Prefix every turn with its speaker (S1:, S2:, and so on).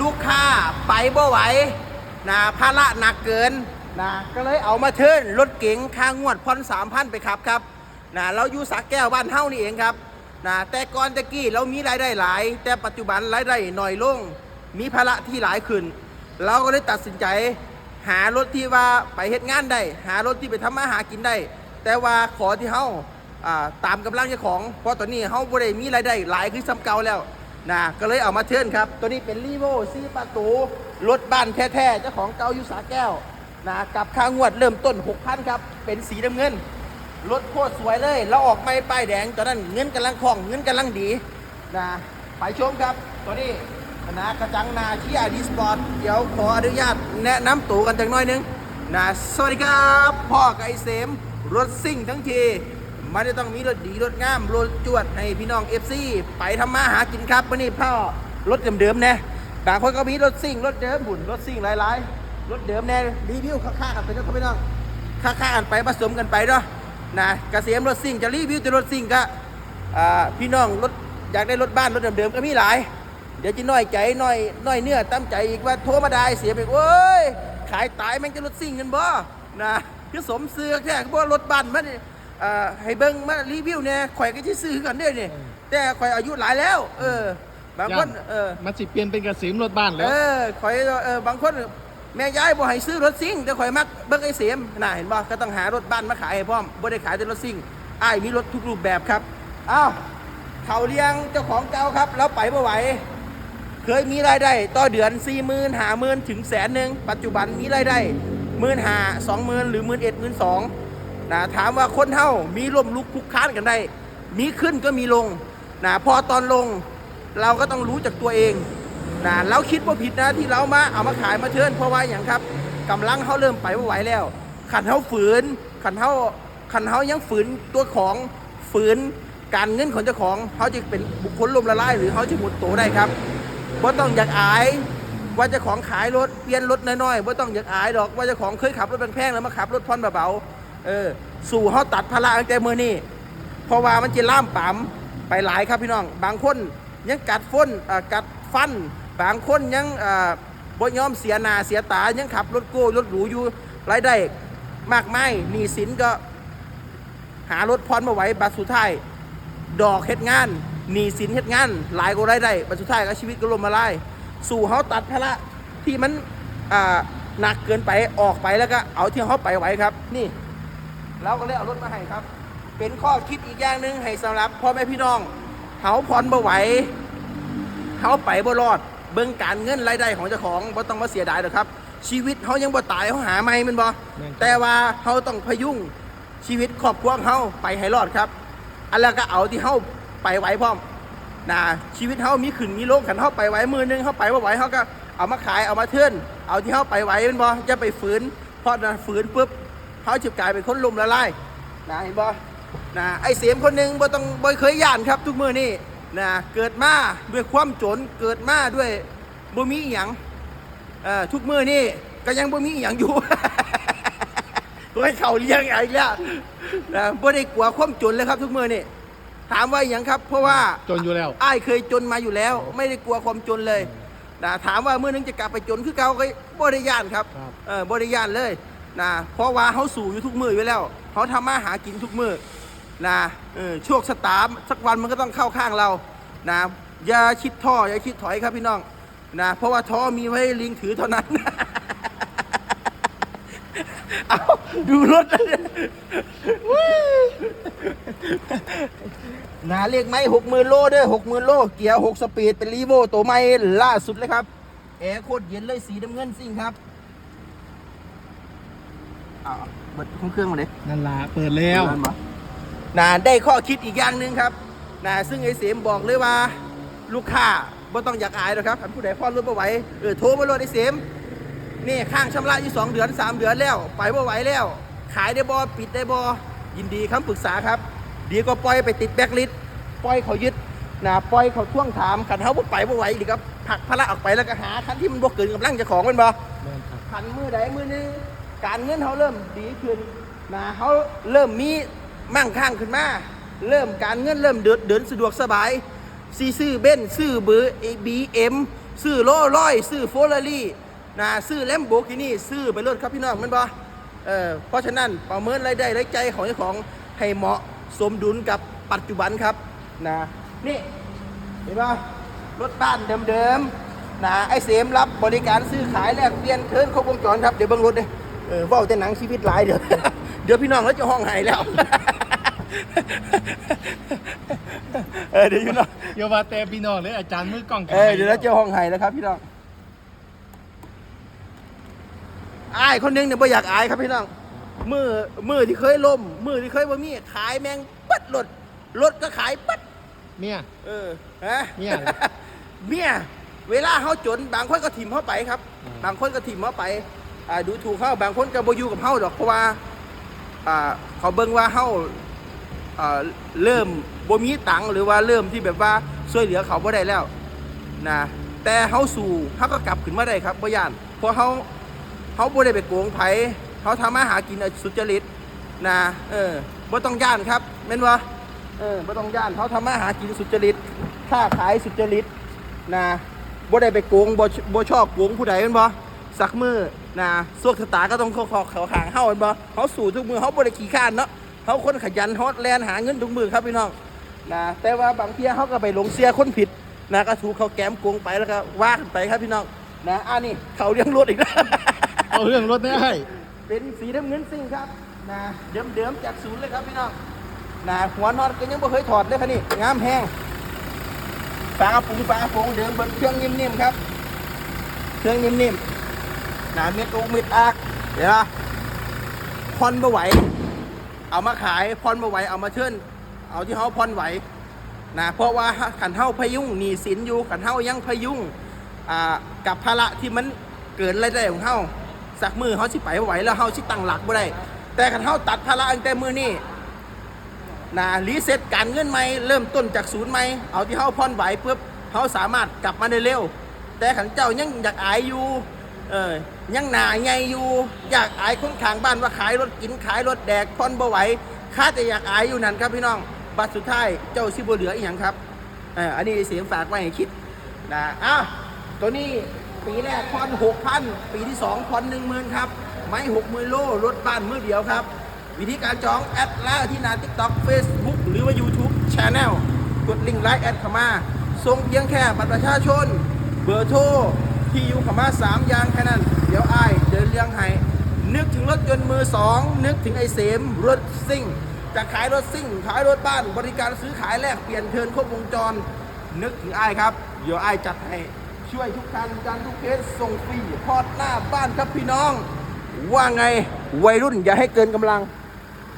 S1: ลูกค้าไปบ่ไหวนะภาระหนักเกินนะก็เลยเอามาเทิรนรถเก๋งค่างวดพันสามพันไปขับครับนะเราอยู่สักแก้วบ้านเฮ้านี่เองครับนะแต่ก่อนตะกี้เรามีรายได้หลาย แต่ปัจจุบันรายได้หน้อยลง มีภาระที่หลายขึ้น เราก็เลยตัดสินใจหารถที่ว่าไปเฮ็ดงานได้ หารถที่ไปทำมาหากินได้ แต่ว่าขอที่เฮาอ่าตามกำลังเจ้าของ เพราะตอนนี้เฮาบ่ได้มีรายได้หลายคือซ้ำเก่าแล้ว นะก็เลยเอามาเทิร์นครับ ตัวนี้เป็นรีโวซีประตูรถบ้านแท้ๆเจ้าของเก่าอยู่สาแก้วนะกับค่างวดเริ่มต้น 6,000 ครับ เป็นสีน้ำเงินรถโคตรสวยเลย เราออกไม่ป้ายแดงตอนนั้นเงินกำลังคล่องเงินกำลังดีนะไปชมครับตัวนี้นะกระจังนาที่อาดีสปอร์ตเดี๋ยวขออนุญาตแนะนำตัวกันจังน้อยนึงนะสวัสดีครับ พ่อกับไอเสมรถซิ่งทั้งที มันจะต้องมีรถดีรถงามรถจวดให้พี่น้อง FC ไปทำมาหากินครับวันนี้พ่อรถเดิมๆนะบางคนก็มีรถซิ่งรถเดิมบุญรถซิ่งหลายๆรถเดิมแน่รีวิวค่าๆกันไปเนาะครับพี่น้องค่าๆกันไปผสมกันไปเนาะนะกเกษมรถซิ่งจะรีวิวแต่รถซิ่งก็พี่น้องรถอยากได้รถบ้านรถเดิมๆก็มีหลาย เดี๋ยวจะน้อยใจน้อยน้อยเนื้อตั้มใจอีกว่าโทรมาได้เสียไปโอ้ยขายตายแม่งจะรถซิ่งกันบ่นะคือสมเสือแค่บ่รถบ้านมันนี่ อ่าให้เบิ่งมารีวิวเนี่ยข่อยก็สิซื้อกันเด้อนี่แต่ข่อยอายุหลายแล้ว เออ บางคนเออ
S2: มันสิเปลี่ยนเป็นกระสีมรถบ้านแล้ว
S1: เออข่อยเออบางคนแม่ยายบ่ให้ซื้อรถซิ่งแต่ข่อยมักเบิ่งไอ้เสียมน่ะเห็นบ่ก็ต้องหารถบ้านมาขายให้พร้อมบ่ได้ขายแต่รถซิ่งอ้ายมีรถทุกรูปแบบครับอ้าวเขาเลี้ยงเจ้าของเก่าครับ แล้วไปบ่ไหว เคยมีรายได้ต่อเดือน4 0 0 0 0หาหมื่นถึงแสนหนึ่งปัจจุบันมีรายได้หมื่นหาสองหมื่นหรือหมื่นเอ็ดหมื่นสอง นะถามว่าคนเท่ามีร่วมลุกคลุกค้านกันได้ มีขึ้นก็มีลงนะพอตอนลงเราก็ต้องรู้จากตัวเองนะเราคิดว่าผิดนะที่เรามาเอามาขายมาเทิร์นเพราะว่าอย่างครับกำลังเขาเริ่มไปไม่ไหวแล้ว ขันเขาฝืน ขันเขาขันเขายังฝืนตัวของฝืนการเงินของเจ้าของเขาจะเป็นบุคคลล้มละลายหรือเขาจะหมดตัวได้ครับว่าต้องอยากอายว่าเจะของขายรถเปลี่ยนรถน้อยๆว่าต้องอยากอายดอกว่าเจะของเคยขับรถแพงๆแล้วมาขับรถพ่อนเบาๆ เออ สู่เขาตัดภาระตั้งแต่มือนี่เพราะว่ามันจะล่ามปั๊มไปหลายครับพี่น้อง บางคนยังกัดฟ้นกัดฟัน บางคนยังบ่ยอมเสียหนาเสียตา ยังขับรถโก้รถหรูอยู่รายได้มากมายหนี้สินก็ หารถพรมาไว้บัตรสุดท้ายดอกเฮ็ดงานหนีสินเฮ็ดงาน หลายก็ได้ได้บัดสุดท้ายก็ชีวิตก็ล่มละลายสู่เขาตัดภาระที่มันหนักเกินไปออกไปแล้วก็เอาที่เขาไปไหวครับ นี่ เราก็เลยเอารถมาให้ครับ เป็นข้อคิดอีกอย่างหนึ่งให้สำหรับพ่อแม่พี่น้องเขาพรบ่ไหวเขาไปบ่รอด เบิ่งการเงินรายได้ของเจ้าของบ่ต้องมาเสียดายหรอกครับ ชีวิตเขายังบ่ตายเขาหาไม่แมันบ่
S2: แม่นครับ
S1: แต่ว่าเขาต้องพยุงชีวิตครอบครัวของเขาไปให้รอดครับ อันแล้วก็เอาที่เขาไปไหวพร้อมนะชีวิตเขามีขึ้นมีลงขันเขาไปไหวมือนึงเขาไปว่าไหวเขาก็เอามาขายเอามาเทื่อนเอาที่เขาไปไหวเป็นบ่จะไปฝืนเพราะนะฝืนปุ๊บ เขาจะกลายเป็นคนลมละลายนะเห็นบ่นะไอเสียมคนหนึ่งบ่ต้องบ่เคยย่านครับ ทุกมือนี่นะเกิดมาด้วยความจนเกิดมาด้วยบ่มีอหย่างเอ่อทุกมือนี่ก็ยังบ่มีอหย่างอยู่โอ้ยเขาเลี้ยงอะไรแล้วนะบ่ได้กลัวความจนเลยครับ ทุกมือนี่ถามว่าอย่างครับ เพราะว่า
S2: จนอยู่แล้ว
S1: อ้ายเคยจนมาอยู่แล้ว ไม่ได้กลัวความจนเลยนะถามว่าเมื่อนึงจะกลับไปจนคือเก่าก็บ่ได้ย่านครับ
S2: ครับ
S1: เออบ่ได้ย่านเลย นะเพราะว่าเขาสู่อยู่ทุกมืออยู่แล้วเขาทำมาหากินทุกมือนะเออโชคชะตาสักวันมันก็ต้องเข้าข้างเรานะอย่าคิดท้ออย่าคิดถอยครับพี่น้องนะเพราะว่าท้อมีไว้ลิงถือเท่านั้นเอาดูรถนะเนี่ยนาเรียกไหมหกหมื่นโลเด้อหกหมื่นโล เกียร์หกสปีดเป็นรีโวตัวใหม่ล่าสุดเลยครับแอร์โคตรเย็นเลยสีน้ำเงินซิ่งครับ เอาเปิดเครื่องมาเลย
S2: นั่นล่ะเปิดแล้ว
S1: นะได้ข้อคิดอีกอย่างหนึ่งครับนะซึ่งไอ้เสมบอกเลยว่า ลูกค้าบ่ต้องอยากอายหรอกครับท่านผู้ใดพ่อรถบ่ไหวเออโทรมาโลดไอ้เสมนี่ข้างชำระอยู่สองเดือนสามเดือนแล้ว ไปบ่ไหวแล้ว ขายได้บ่ปิดได้บ่ยินดีคำปรึกษาครับ ดีก็ปล่อยไปติดแบ็คลิสต์ปล่อยเขายึดนะปล่อยเขาท่วงถามขันเขาบ่ไปบ่ไหวดีครับผลักภาระออกไปแล้วก็หาคันที่มันบ่เกินกำลังเจ้าของมันบ่
S2: แม่นครับ
S1: พันมือใดมือหนึง การเงินเขาเริ่มดีขึ้นนะเขาเริ่มมีมั่งคั่งขึ้นมา เริ่มการเงินเริ่มเดินเดินสะดวกสบายซีซื้อเบนซ์ซื้อเบอร์บีเอ็มซื้อโลร้อยซื้อโฟลารี่นะซื้อแลมโบกินี่ซื้อไปเลยครับพี่น้องมันบ่เออเพราะฉะนั้นประเมินรายได้รายใจายของเจ้าของให้เหมาะสมดุลกับปัจจุบันครับนะนี่เห็นป่ะรถบ้านเดิมๆนะไอเสมรับบริการซื้อขายแลกเปลี่ยนเทินครบวงจรครับ เดี๋ยวเบิ่งรถเลย เออเว่าแต่หนังชีวิตหลายเดี๋ยวเดี๋ยวพี่น้องเขาจะห้องไห้แล้วเออเดี๋ยวพี่น้อง
S2: โยว่าแต่พี่น้องเลยอาจารย์มือกล้อง
S1: เออเดี๋ยวเราเจอห้องไห้แล้วครับ พี่น้องอายคนหนึงเนี่ยบ่อยากอายครับพี่น้องมือมือที่เคยล่มมือที่เคยบ่มีขายแมงปัดรถรถก็ขายปัด
S2: เมีย
S1: เออฮะ
S2: เมีย
S1: เมียเวลาเขาจนบางคนก็ถิ่มเขาไปครับ
S2: อืม
S1: บางคนก็ถิ่มเขาไปอ่า ดูถูกเขาบางคนก็บ่อยู่กับเขาดอกเพราะว่าเขาเบิ่งว่าเขาอ่าเริ่มบ่มีตังหรือว่าเริ่มที่แบบว่าช่วยเหลือเขาบ่ได้แล้วนะแต่เขาสู่เขาก็กลับขึ้นมาได้ครับบ่ย่านเพราะเขาเขาบ่ได้ไปโกงไผเขาทำมาหากินสุจริตนะเออบ่ต้องย่านครับแม่นบ่เออบ่ต้องย่านเขาทำมาหากินสุจริตค้าขายสุจริตนะบ่ได้ไปโกงบ่บ่ชอบโกงผู้ใดแม่นบ่ สักมือนะสวกสตาก็ต้องเข้าขอเขาขางเฮาแม่นบ่เฮาสู้ทุกมือเฮาบ่ได้ขี้ข้านเนาะเฮาคนขยันเฮาแลนหาเงินทุกมือครับพี่น้องนะแต่ว่าบางเที่ยเฮาก็ไปหลงเสียคนผิดนะก็ถูกเขาแกมโกงไปแล้วก็ว่ากันไปครับพี่น้องนะอันนี้เขาเลี้ยงรถอีกแล้ว
S2: เอาเรื่องรถเนี่ยให้
S1: เป็นสีน้ำเงินซิ่งครับนะเดิมๆจากศูนย์เลยครับพี่น้องนะหัวนอนก็ยังไม่เคยถอดเลยครับนี่งามแห้งฝากระปุงฝากระปุงเดิมบนเครื่องนิ่มๆครับ เครื่องนิ่มๆ นะเม็ดอกเม็ดอักเดี๋ยวนะพอนบ่ไหว เอามาขายพอนบ่ไหวเอามาเชิญเอาที่เขาพอนไหวนะเพราะว่าขันเท่าพยุงหนีสินอยู่ขันเท่ายังพยุงอ่ากับภาระที่มันเกินรายได้ของเท่าสักมือเขาสิไปไหวแล้วเขาสิตั้งหลักบ่ได้แต่ขันเท่าตัดภาระตั้งแต่มือนี่นะรีเซ็ตการเงินใหม่เริ่มต้นจากศูนย์ใหม่เอาที่เขาพอนไหวปุ๊บเขาสามารถกลับมาได้เร็ว แต่ขันเจ้ายังอยากอายอยู่ เออยังหนาไงอยู่ อยากอายคนขางบ้านว่าขายรถกินขายรถแดกพอนบ่ไหวข้าแต่อยากอายอยู่นั่นครับพี่น้อง บัตรสุดท้ายเจ้าซิบเหลืออีกอย่างครับเอออันนี้เสียงฝากไว้ให้คิดนะอ้าวตัวนี้ปีแรกพอนหกพันปีที่สองพอนหนึ่งหมื่นครับ ไม้หกหมื่นโลรถบ้านมือเดียวครับ วิธีการจองแอดไลน์ที่นา TikTok Facebook หรือว่า YouTube Channel กดลิงก์ไลน์แอดเข้ามาส่งเพียงแค่บัตรประชาชน เบอร์โทร ที่อยู่ขมาสามยางแค่นั้น เดี๋ยวอ้ายเดินเลี้ยงให้นึกถึงรถยนต์มือสองนึกถึงไอเสมรถซิ่ง จะขายรถซิ่ง ขายรถบ้าน บริการซื้อขายแลกเปลี่ยนเทินครบวงจร นึกถึงไอ้ครับ เดี๋ยวไอ้จัดให้ช่วยทุกการการทุกเคสส่งฟรีพอดหน้าบ้านครับพี่น้อง ว่าไงวัยรุ่นอย่าให้เกินกำลัง